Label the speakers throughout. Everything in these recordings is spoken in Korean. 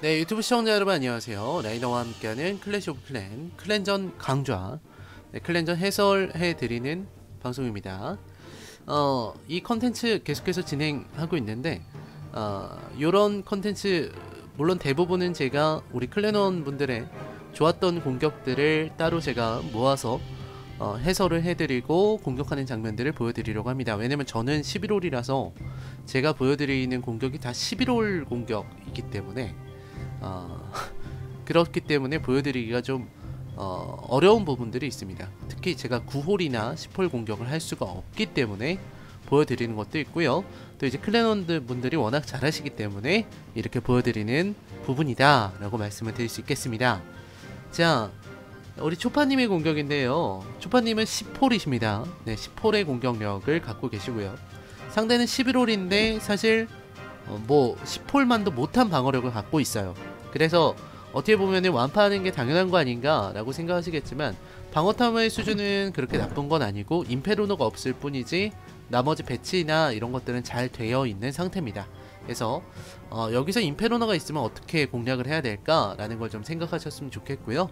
Speaker 1: 네 유튜브 시청자 여러분 안녕하세요. 라이너와 함께하는 클래시 오브 클랜 클랜전 강좌. 네, 클랜전 해설해드리는 방송입니다. 어, 이 컨텐츠 계속해서 진행하고 있는데 어, 요런 컨텐츠 물론 대부분은 제가 우리 클랜원 분들의 좋았던 공격들을 따로 제가 모아서 어, 해설을 해드리고 공격하는 장면들을 보여드리려고 합니다. 왜냐면 저는 11홀이라서 제가 보여드리는 공격이 다 11홀 공격이기 때문에 어, 그렇기 때문에 보여드리기가 좀 어, 어려운 부분들이 있습니다. 특히 제가 9홀이나 10홀 공격을 할 수가 없기 때문에 보여드리는 것도 있고요. 또 이제 클랜원드 분들이 워낙 잘하시기 때문에 이렇게 보여드리는 부분이다 라고 말씀을 드릴 수 있겠습니다. 자 우리 초파님의 공격인데요. 초파님은 10홀이십니다. 네, 10홀의 공격력을 갖고 계시고요. 상대는 11홀인데 사실 어, 뭐 10홀만도 못한 방어력을 갖고 있어요. 그래서 어떻게 보면 완파하는 게 당연한 거 아닌가 라고 생각하시겠지만 방어탐의 수준은 그렇게 나쁜 건 아니고 임페로노가 없을 뿐이지 나머지 배치나 이런 것들은 잘 되어 있는 상태입니다. 그래서 어, 여기서 임페로노가 있으면 어떻게 공략을 해야 될까 라는 걸 좀 생각하셨으면 좋겠고요.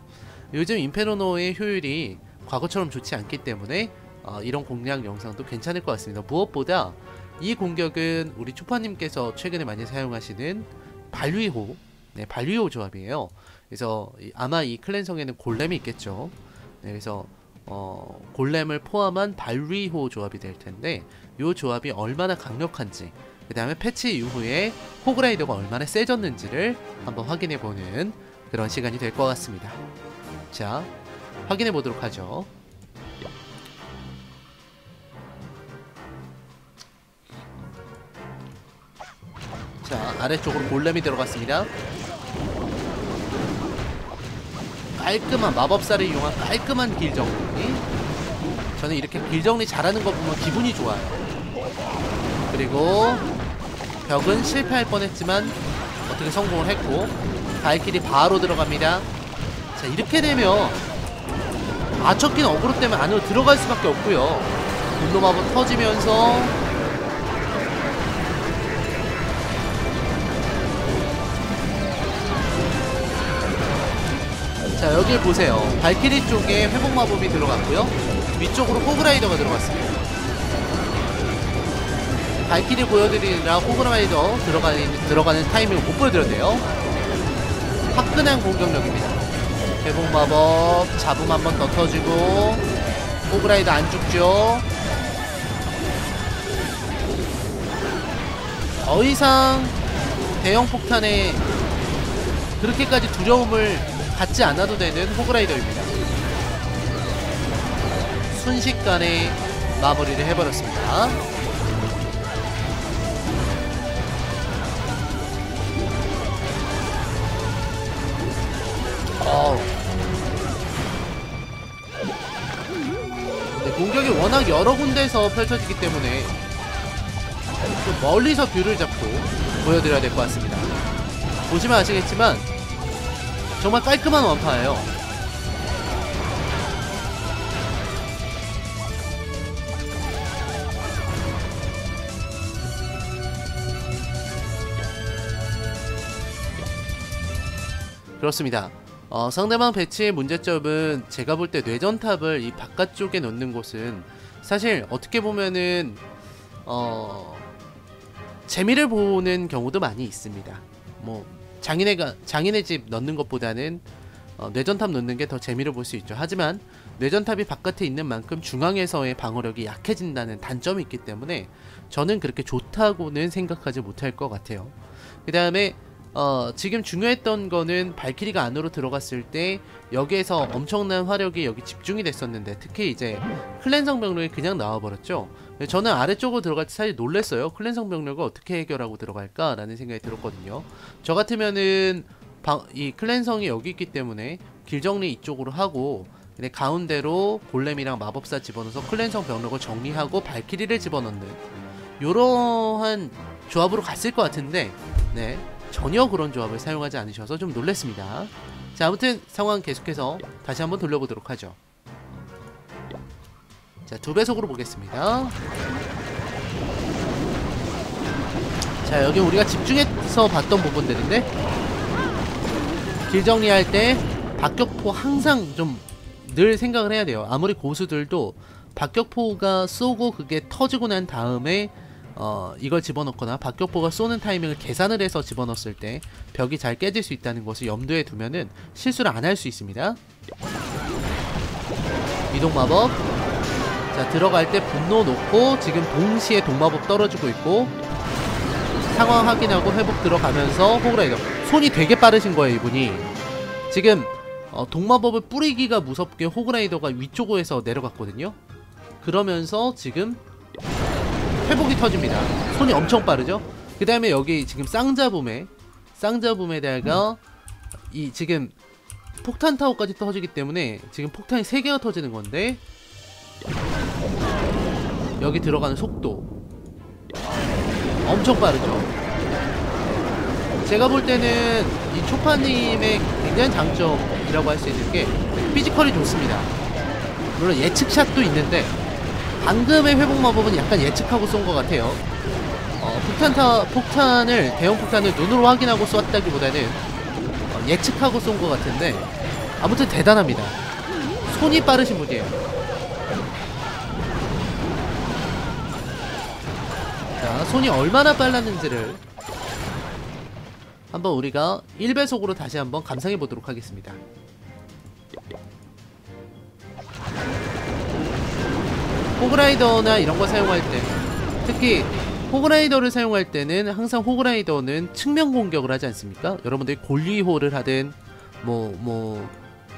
Speaker 1: 요즘 임페로노의 효율이 과거처럼 좋지 않기 때문에 어, 이런 공략 영상도 괜찮을 것 같습니다. 무엇보다 이 공격은 우리 초파님께서 최근에 많이 사용하시는 발위호 네, 발위호 조합이에요. 그래서 이, 아마 이 클랜성에는 골렘이 있겠죠. 네, 그래서 어, 골렘을 포함한 발위호 조합이 될 텐데 이 조합이 얼마나 강력한지 그 다음에 패치 이후에 호그라이더가 얼마나 세졌는지를 한번 확인해 보는 그런 시간이 될 것 같습니다. 자, 확인해 보도록 하죠. 아래쪽으로 골렘이 들어갔습니다. 깔끔한 마법사를 이용한 깔끔한 길 정리. 저는 이렇게 길 정리 잘하는 거 보면 기분이 좋아요. 그리고 벽은 실패할 뻔했지만 어떻게 성공을 했고 발길이 바로 들어갑니다. 자 이렇게 되면 아척긴 어그로 때문에 안으로 들어갈 수밖에 없고요. 분노 마법 터지면서 여기 보세요. 발키리 쪽에 회복 마법이 들어갔고요. 위쪽으로 호그라이더가 들어갔습니다. 발키리 보여드리느라 호그라이더 들어가는, 들어가는 타이밍을 못 보여드렸네요. 화끈한 공격력입니다. 회복 마법 잡음 한 번 더 터지고 호그라이더 안 죽죠. 더 이상 대형 폭탄에 그렇게까지 두려움을 갖지 않아도 되는 호그라이더입니다. 순식간에 마무리를 해버렸습니다. 어우. 네, 공격이 워낙 여러 군데서 펼쳐지기 때문에 좀 멀리서 뷰를 잡고 보여드려야 될 것 같습니다. 보시면 아시겠지만 정말 깔끔한 원파예요. 그렇습니다. 어, 상대방 배치의 문제점은 제가 볼 때 뇌전탑을 이 바깥쪽에 넣는 곳은 사실 어떻게 보면은 어, 재미를 보는 경우도 많이 있습니다. 뭐 장인애가 장인의 집 넣는 것보다는 어, 뇌전탑 넣는 게 더 재미를 볼 수 있죠. 하지만 뇌전탑이 바깥에 있는 만큼 중앙에서의 방어력이 약해진다는 단점이 있기 때문에 저는 그렇게 좋다고는 생각하지 못할 것 같아요. 그 다음에 어, 지금 중요했던 거는 발키리가 안으로 들어갔을 때 여기에서 엄청난 화력이 여기 집중이 됐었는데 특히 이제 클랜성 병력이 그냥 나와버렸죠. 저는 아래쪽으로 들어갈 때 사실 놀랬어요. 클랜성 병력을 어떻게 해결하고 들어갈까 라는 생각이 들었거든요. 저 같으면은 방, 이 클랜성이 여기 있기 때문에 길 정리 이쪽으로 하고 근데 가운데로 골렘이랑 마법사 집어넣어서 클랜성 병력을 정리하고 발키리를 집어넣는 요러한 조합으로 갔을 것 같은데 네 전혀 그런 조합을 사용하지 않으셔서 좀 놀랬습니다. 자 아무튼 상황 계속해서 다시 한번 돌려보도록 하죠. 자 두배속으로 보겠습니다. 자 여기 우리가 집중해서 봤던 부분들인데 길 정리할 때 박격포 항상 좀 늘 생각을 해야 돼요. 아무리 고수들도 박격포가 쏘고 그게 터지고 난 다음에 어 이걸 집어넣거나 박격포가 쏘는 타이밍을 계산을 해서 집어넣었을 때 벽이 잘 깨질 수 있다는 것을 염두에 두면은 실수를 안 할 수 있습니다. 이동 마법. 자 들어갈 때 분노 놓고 지금 동시에 동마법 떨어지고 있고 상황 확인하고 회복 들어가면서 호그라이더 손이 되게 빠르신 거예요 이분이 지금 어, 동마법을 뿌리기가 무섭게 호그라이더가 위쪽에서 내려갔거든요 그러면서 지금 회복이 터집니다. 손이 엄청 빠르죠? 그 다음에 여기 지금 쌍자붐에 쌍자붐에다가 이 지금 폭탄 타워까지 터지기 때문에 지금 폭탄이 3개가 터지는 건데 여기 들어가는 속도 엄청 빠르죠? 제가 볼 때는 이 초파님의 굉장히 장점이라고 할 수 있는 게 피지컬이 좋습니다. 물론 예측샷도 있는데 방금의 회복 마법은 약간 예측하고 쏜 것 같아요. 어, 폭탄타, 폭탄을 대형 폭탄을 눈으로 확인하고 쐈다기보다는 어, 예측하고 쏜 것 같은데 아무튼 대단합니다. 손이 빠르신 분이에요. 자, 손이 얼마나 빨랐는지를 한번 우리가 1배속으로 다시 한번 감상해 보도록 하겠습니다. 호그라이더나 이런 거 사용할 때 특히 호그라이더를 사용할 때는 항상 호그라이더는 측면 공격을 하지 않습니까? 여러분들이 골리호를 하든 뭐 뭐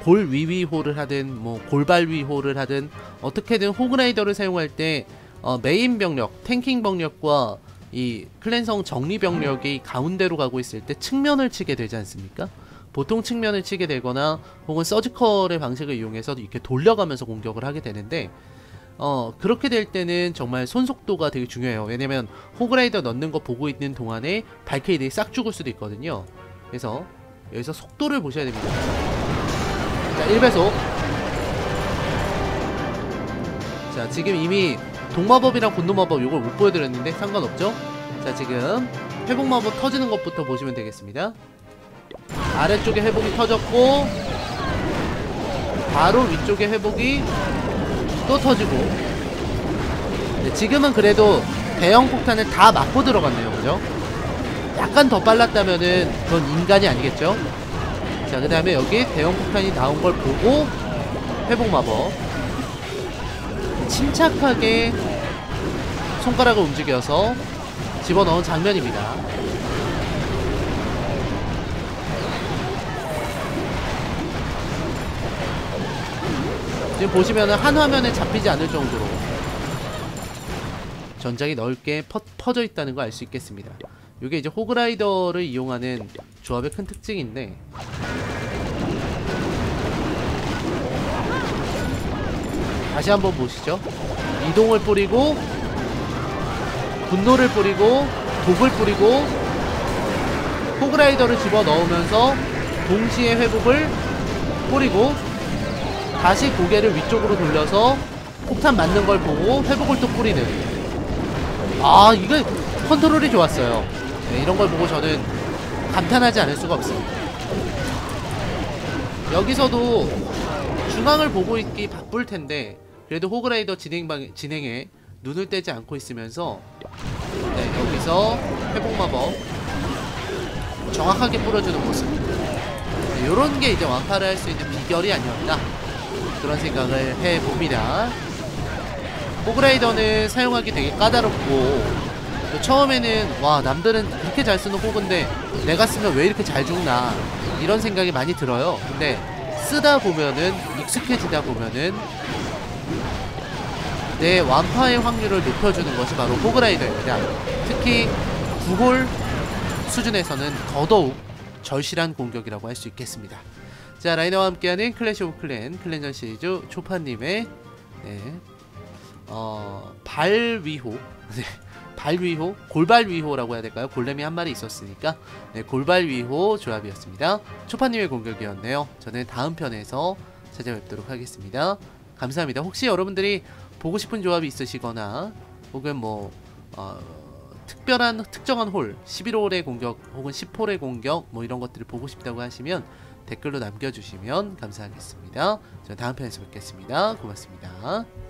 Speaker 1: 골위위호를 하든 뭐 골발위호를 하든 어떻게든 호그라이더를 사용할 때 어, 메인 병력, 탱킹 병력과 이 클랜성 정리 병력이 가운데로 가고 있을 때 측면을 치게 되지 않습니까? 보통 측면을 치게 되거나 혹은 서지컬의 방식을 이용해서 이렇게 돌려가면서 공격을 하게 되는데 어 그렇게 될 때는 정말 손속도가 되게 중요해요. 왜냐면 호그라이더 넣는 거 보고 있는 동안에 발케이들이 싹 죽을 수도 있거든요. 그래서 여기서 속도를 보셔야 됩니다. 자 1배속. 자 지금 이미 동마법이랑 분노마법 이걸 못 보여드렸는데 상관없죠? 자 지금 회복마법 터지는 것부터 보시면 되겠습니다. 아래쪽에 회복이 터졌고 바로 위쪽에 회복이 또 터지고 네, 지금은 그래도 대형 폭탄을 다 맞고 들어갔네요 그죠? 약간 더 빨랐다면은 그건 인간이 아니겠죠? 자 그 다음에 여기 대형 폭탄이 나온 걸 보고 회복 마법 침착하게 손가락을 움직여서 집어넣은 장면입니다. 지금 보시면은 한 화면에 잡히지 않을 정도로 전장이 넓게 퍼, 퍼져 있다는 걸 알 수 있겠습니다. 이게 이제 호그라이더를 이용하는 조합의 큰 특징인데 다시 한번 보시죠. 이동을 뿌리고 분노를 뿌리고 독을 뿌리고 호그라이더를 집어넣으면서 동시에 회복을 뿌리고 다시 고개를 위쪽으로 돌려서 폭탄 맞는 걸 보고 회복을 또 뿌리는. 아 이거 컨트롤이 좋았어요. 네, 이런 걸 보고 저는 감탄하지 않을 수가 없습니다. 여기서도 중앙을 보고 있기 바쁠 텐데 그래도 호그라이더 진행 방, 진행에 눈을 떼지 않고 있으면서 네, 여기서 회복 마법 정확하게 뿌려주는 모습. 네, 요런 게 이제 완파를 할 수 있는 비결이 아니었나 그런 생각을 해봅니다 호그라이더는 사용하기 되게 까다롭고 처음에는 와 남들은 그렇게 잘 쓰는 호그인데 내가 쓰면 왜 이렇게 잘 죽나 이런 생각이 많이 들어요 근데 쓰다 보면은 익숙해지다 보면은 내 완파의 확률을 높여주는 것이 바로 호그라이더입니다. 특히 9홀 수준에서는 더더욱 절실한 공격이라고 할 수 있겠습니다. 자 라이너와 함께하는 클래시 오브 클랜 클랜전 시리즈 초파님의 네, 어, 발위호 네, 발위호 골발위호라고 해야 될까요? 골렘이 한 마리 있었으니까 네, 골발위호 조합이었습니다. 초파님의 공격이었네요. 저는 다음 편에서 찾아뵙도록 하겠습니다. 감사합니다. 혹시 여러분들이 보고 싶은 조합이 있으시거나 혹은 뭐 어, 특별한 특정한 홀 11홀의 공격 혹은 10홀의 공격 뭐 이런 것들을 보고 싶다고 하시면 댓글로 남겨주시면 감사하겠습니다. 저는 다음 편에서 뵙겠습니다. 고맙습니다.